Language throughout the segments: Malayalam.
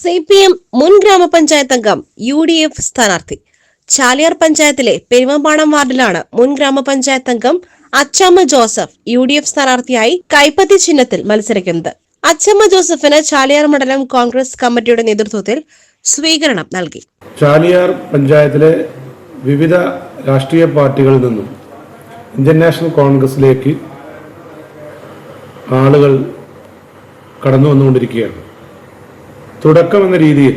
സി പി എം മുൻ ഗ്രാമപഞ്ചായത്ത് അംഗം യു ഡി എഫ് സ്ഥാനാർത്ഥി. ചാലിയാർ പഞ്ചായത്തിലെ പെരുവമ്പാണം വാർഡിലാണ് മുൻ ഗ്രാമപഞ്ചായത്ത് അംഗം അച്ചമ്മ ജോസഫ് യു ഡി എഫ് സ്ഥാനാർത്ഥിയായി കൈപ്പത്തി ചിഹ്നത്തിൽ മത്സരിക്കുന്നത്. അച്ചമ്മ ജോസഫിന് ചാലിയാർ മണ്ഡലം കോൺഗ്രസ് കമ്മിറ്റിയുടെ നേതൃത്വത്തിൽ സ്വീകരണം നൽകി. ചാലിയാർ പഞ്ചായത്തിലെ വിവിധ രാഷ്ട്രീയ പാർട്ടികളിൽ നിന്നും ഇന്ത്യൻ നാഷണൽ കോൺഗ്രസിലേക്ക് ആളുകൾ കടന്നു വന്നുകൊണ്ടിരിക്കുകയാണ്. തുടക്കം എന്ന രീതിയിൽ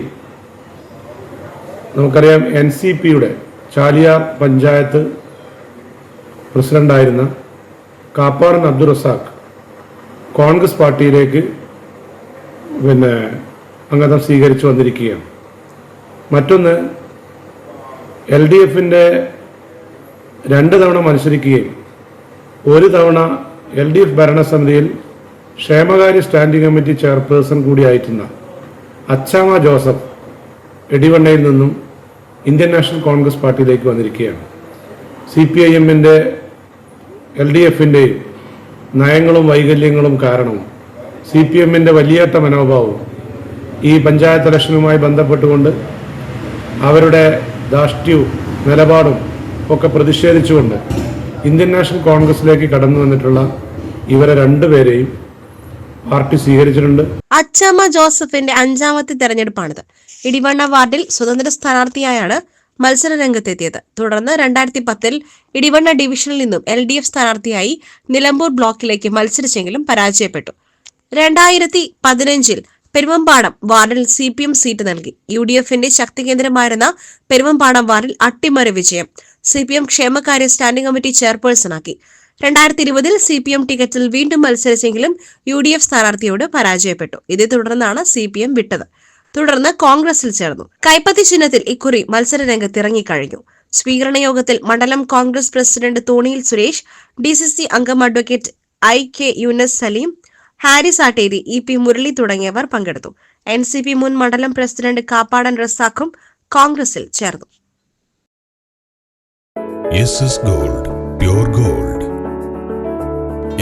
നമുക്കറിയാം എൻ സി പിയുടെ ചാലിയാർ പഞ്ചായത്ത് പ്രസിഡന്റായിരുന്ന കാപ്പാടൻ അബ്ദുൾ റസാഖ് കോൺഗ്രസ് പാർട്ടിയിലേക്ക് പിന്നെ അംഗത്വം സ്വീകരിച്ചു വന്നിരിക്കുകയാണ്. മറ്റൊന്ന് എൽ ഡി എഫിന്റെ രണ്ട് തവണ മത്സരിക്കുകയും ഒരു തവണ എൽ ഡി എഫ് ഭരണസമിതിയിൽ ക്ഷേമകാര്യ സ്റ്റാൻഡിംഗ് കമ്മിറ്റി ചെയർപേഴ്സൺ കൂടിയായിട്ടുള്ള അച്ചാമ ജോസഫ് എടിവണ്ണയിൽ നിന്നും ഇന്ത്യൻ നാഷണൽ കോൺഗ്രസ് പാർട്ടിയിലേക്ക് വന്നിരിക്കുകയാണ്. സി പി ഐ എമ്മിന്റെ എൽ ഡി എഫിന്റെയും നയങ്ങളും വൈകല്യങ്ങളും കാരണവും സി പി എമ്മിന്റെ വലിയേട്ട മനോഭാവവും ഈ പഞ്ചായത്ത് ഇലക്ഷനുമായി ബന്ധപ്പെട്ടുകൊണ്ട് അവരുടെ ധാഷ്ട്യവും നിലപാടും ഒക്കെ പ്രതിഷേധിച്ചുകൊണ്ട് ഇന്ത്യൻ നാഷണൽ കോൺഗ്രസിലേക്ക് കടന്നു വന്നിട്ടുള്ള ഇവരെ രണ്ടുപേരെയും പാർട്ടി സ്വീകരിച്ചിട്ടുണ്ട്. അച്ചമ്മ ജോസഫിന്റെ അഞ്ചാമത്തെ തെരഞ്ഞെടുപ്പാണിത്. ഇടിവണ്ണ വാർഡിൽ സ്വതന്ത്ര സ്ഥാനാർത്ഥിയായാണ് മത്സര രംഗത്തെത്തിയത്. തുടർന്ന് രണ്ടായിരത്തി പത്തിൽ ഇടിവണ്ണ ഡിവിഷനിൽ നിന്നും എൽ ഡി എഫ് സ്ഥാനാർത്ഥിയായി നിലമ്പൂർ ബ്ലോക്കിലേക്ക് മത്സരിച്ചെങ്കിലും പരാജയപ്പെട്ടു. രണ്ടായിരത്തി പതിനഞ്ചിൽ പെരുവമ്പാടം വാർഡിൽ സി പി എം സീറ്റ് നൽകി. യു ഡി എഫിന്റെ ശക്തി കേന്ദ്രമായിരുന്ന പെരുവമ്പാടം വാർഡിൽ അട്ടിമറി വിജയം സി പി എം ക്ഷേമകാര്യ സ്റ്റാൻഡിംഗ് കമ്മിറ്റി ചെയർപേഴ്സണാക്കി. രണ്ടായിരത്തി ഇരുപതിൽ സി പി എം ടിക്കറ്റിൽ വീണ്ടും മത്സരിച്ചെങ്കിലും യു ഡി എഫ് സ്ഥാനാർത്ഥിയോട് പരാജയപ്പെട്ടു. ഇതേ തുടർന്നാണ് സി പി എം വിട്ടത്. തുടർന്ന് കോൺഗ്രസിൽ ചേർന്നു. കൈപ്പത്തി ചിഹ്നത്തിൽ ഇക്കുറി മത്സര രംഗത്തിറങ്ങിക്കഴിഞ്ഞു സ്വീകരണ യോഗത്തിൽ മണ്ഡലം കോൺഗ്രസ് പ്രസിഡന്റ് തോണിയിൽ സുരേഷ് ഡി സി സി അംഗം advocate I K Yunus Salim Haris Atteri E P Murali തുടങ്ങിയവർ പങ്കെടുത്തു. എൻ സി പി മുൻ മണ്ഡലം പ്രസിഡന്റ് കാപ്പാടൻ റസാഖും കോൺഗ്രസിൽ ചേർന്നു. Gold pure gold